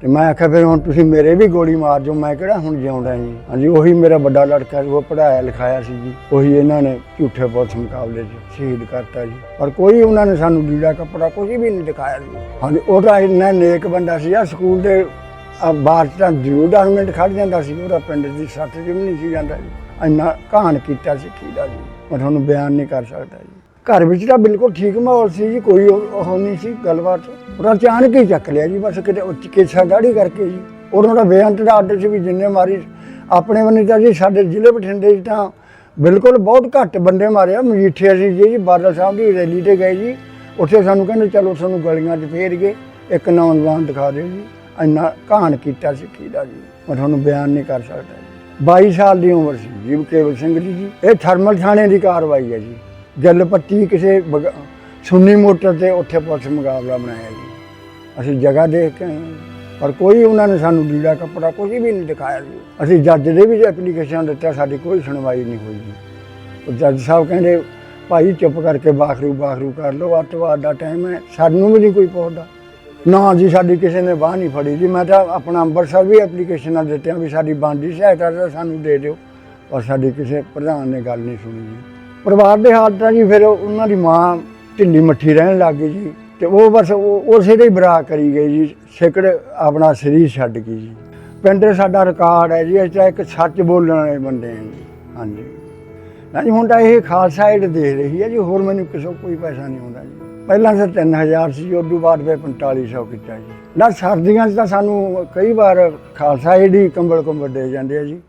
ਤੇ ਮੈਂ ਆਖਿਆ, ਫਿਰ ਹੁਣ ਤੁਸੀਂ ਮੇਰੇ ਵੀ ਗੋਲੀ ਮਾਰ ਜੋ ਮੈਂ ਕਿਹੜਾ ਹੁਣ ਜਿਉਂਦਾ ਜੀ? ਹਾਂਜੀ, ਉਹੀ ਮੇਰਾ ਵੱਡਾ ਲੜਕਾ ਸੀ, ਉਹ ਪੜਾਇਆ ਲਿਖਾਇਆ ਸੀ ਜੀ। ਉਹੀ ਇਹਨਾਂ ਨੇ ਝੂਠੇ ਪੁਲਿਸ ਮੁਕਾਬਲੇ 'ਚ ਸ਼ਹੀਦ ਕਰਤਾ ਜੀ। ਪਰ ਕੋਈ ਉਹਨਾਂ ਨੇ ਸਾਨੂੰ ਲੀੜਾ ਕੱਪੜਾ ਕੁਝ ਵੀ ਨਹੀਂ ਦਿਖਾਇਆ ਜੀ। ਹਾਂਜੀ, ਉਹ ਤਾਂ ਇੰਨਾ ਨੇਕ ਬੰਦਾ ਸੀ ਆ ਸਕੂਲ ਦੇ ਆ ਬਾਹਰ ਤਾਂ ਜ਼ਰੂਰ 10 ਮਿੰਟ ਖੜ ਜਾਂਦਾ ਸੀ, ਉਹਦਾ ਪਿੰਡ ਦੀ ਸੱਤ ਜੀ ਵੀ ਨਹੀਂ ਸੀ ਜਾਂਦਾ ਜੀ। ਇੰਨਾ ਕਹਾਣ ਕੀਤਾ ਸਿੱਖੀ ਦਾ ਜੀ। ਮੈਂ ਤੁਹਾਨੂੰ ਬਿਆਨ ਨਹੀਂ ਕਰ ਸਕਦਾ ਜੀ। ਘਰ ਵਿੱਚ ਤਾਂ ਬਿਲਕੁਲ ਠੀਕ ਮਾਹੌਲ ਸੀ ਜੀ, ਕੋਈ ਉਹ ਨਹੀਂ ਸੀ ਗੱਲਬਾਤ। ਉਹਦਾ ਅਚਾਨਕ ਹੀ ਚੱਕ ਲਿਆ ਜੀ, ਬਸ ਕਿਤੇ ਉੱਚ ਕੇਸਾ ਦਾੜੀ ਕਰਕੇ ਜੀ। ਉਹਨਾਂ ਦਾ ਬੇਅੰਤ ਦਾ ਆਰਡਰ ਸੀ ਵੀ ਜਿੰਨੇ ਮਾਰੀ, ਆਪਣੇ ਬੰਨੇ ਤਾਂ ਜੀ ਸਾਡੇ ਜ਼ਿਲ੍ਹੇ ਬਠਿੰਡੇ 'ਚ ਤਾਂ ਬਿਲਕੁਲ ਬਹੁਤ ਘੱਟ ਬੰਦੇ ਮਾਰਿਆ। ਮਜੀਠੇ ਅਸੀਂ ਜੀ ਬਾਦਲ ਸਾਹਿਬ ਦੀ ਰੈਲੀ ਤੇ ਗਏ ਜੀ। ਉੱਥੇ ਸਾਨੂੰ ਕਹਿੰਦੇ, ਚਲੋ ਤੁਹਾਨੂੰ ਗਲੀਆਂ 'ਚ ਫੇਰ ਗਏ। ਇੱਕ ਨੌਜਵਾਨ ਦਿਖਾ ਦਿਓ ਜੀ। ਇੰਨਾ ਕਹਾਣ ਕੀਤਾ ਸਿੱਖੀ ਦਾ ਜੀ? ਮੈਂ ਤੁਹਾਨੂੰ ਬਿਆਨ ਨਹੀਂ ਕਰ ਸਕਦਾ ਜੀ। 22 ਸਾਲ ਦੀ ਉਮਰ ਸੀ ਜੀਵ ਕੇਵਲ ਸਿੰਘ ਜੀ ਜੀ। ਇਹ ਥਰਮਲ ਥਾਣੇ ਦੀ ਕਾਰਵਾਈ ਹੈ ਜੀ। ਗੱਲ ਪੱਟੀ ਕਿਸੇ ਬਗ- ਸੁੰਨੀ ਮੋਟਰ ਤੇ ਉੱਥੇ ਪੁਲਿਸ ਮੁਕਾਬਲਾ ਬਣਾਇਆ ਜੀ। ਅਸੀਂ ਜਗ੍ਹਾ ਦੇਖ ਕੇ ਆਏ। ਹਾਂ ਜੀ। ਪਰ ਕੋਈ ਉਹਨਾਂ ਨੇ ਸਾਨੂੰ ਲੀੜਾ ਕੱਪੜਾ ਕੁਝ ਵੀ ਨਹੀਂ ਦਿਖਾਇਆ ਜੀ। ਅਸੀਂ ਜੱਜ ਦੇ ਵੀ ਐਪਲੀਕੇਸ਼ਨ ਦਿੱਤਾ, ਸਾਡੀ ਕੋਈ ਸੁਣਵਾਈ ਨਹੀਂ ਹੋਈ ਜੀ। ਉਹ ਜੱਜ ਸਾਹਿਬ ਕਹਿੰਦੇ, ਭਾਈ ਚੁੱਪ ਕਰਕੇ ਬਾਖਰੂ ਬਾਖਰੂ ਕਰ ਲਓ ਅੱਤਵਾਦ ਦਾ ਟਾਈਮ ਹੈ, ਸਾਨੂੰ ਵੀ ਨਹੀਂ ਕੋਈ ਪੁੱਛਦਾ। ਨਾ ਜੀ ਸਾਡੀ ਕਿਸੇ ਨੇ ਬਾਹ ਨਹੀਂ ਫੜੀ ਜੀ। ਮੈਂ ਤਾਂ ਆਪਣਾ ਅੰਮ੍ਰਿਤਸਰ ਵੀ ਐਪਲੀਕੇਸ਼ਨਾਂ ਦਿੱਤੀਆਂ ਵੀ ਸਾਡੀ ਬਣਦੀ ਸਹਾਇਤਾ ਤਾਂ ਸਾਨੂੰ ਦੇ ਦਿਓ। ਪਰ ਸਾਡੀ ਕਿਸੇ ਪ੍ਰਧਾਨ ਨੇ ਗੱਲ ਨਹੀਂ ਸੁਣੀ ਜੀ। ਪਰਿਵਾਰ ਦੇ ਹਾਲਾਤਾਂ ਜੀ ਫਿਰ ਉਹਨਾਂ ਦੀ ਮਾਂ ਢਿੱਲੀ ਮੱਠੀ ਰਹਿਣ ਲੱਗ ਗਈ ਜੀ ਤੇ ਉਹ ਬਸ ਉਹ ਉਸੇ ਦੇ ਬਰਾ ਕਰੀ ਗਈ ਜੀ, ਸਿਕੜ ਆਪਣਾ ਸਰੀਰ ਛੱਡ ਗਈ ਜੀ। ਪਿੰਡ ਸਾਡਾ ਰਿਕਾਰਡ ਹੈ ਜੀ, ਅਸੀਂ ਇੱਕ ਸੱਚ ਬੋਲਣ ਵਾਲੇ ਬੰਦੇ ਹਾਂ ਜੀ। ਹਾਂਜੀ। ਨਾ ਹੁਣ ਤਾਂ ਇਹ ਖਾਲਸਾ ਏਡ ਦੇ ਰਹੀ ਹੈ ਜੀ, ਹੋਰ ਮੈਨੂੰ ਕਿਸੇ ਕੋਈ ਪੈਸਾ ਨਹੀਂ ਆਉਂਦਾ ਜੀ। ਪਹਿਲਾਂ ਤਾਂ 3000 ਸੀ ਉਸ ਤੋਂ ਬਾਅਦ ਫਿਰ 4500 ਕੀਤਾ ਜੀ। ਨਾ ਸਰਦੀਆਂ 'ਚ ਤਾਂ ਸਾਨੂੰ ਕਈ ਵਾਰ ਖਾਲਸਾ ਏਡ ਹੀ ਕੰਬਲ ਕੰਬਲ ਦੇ ਜਾਂਦੇ ਆ ਜੀ।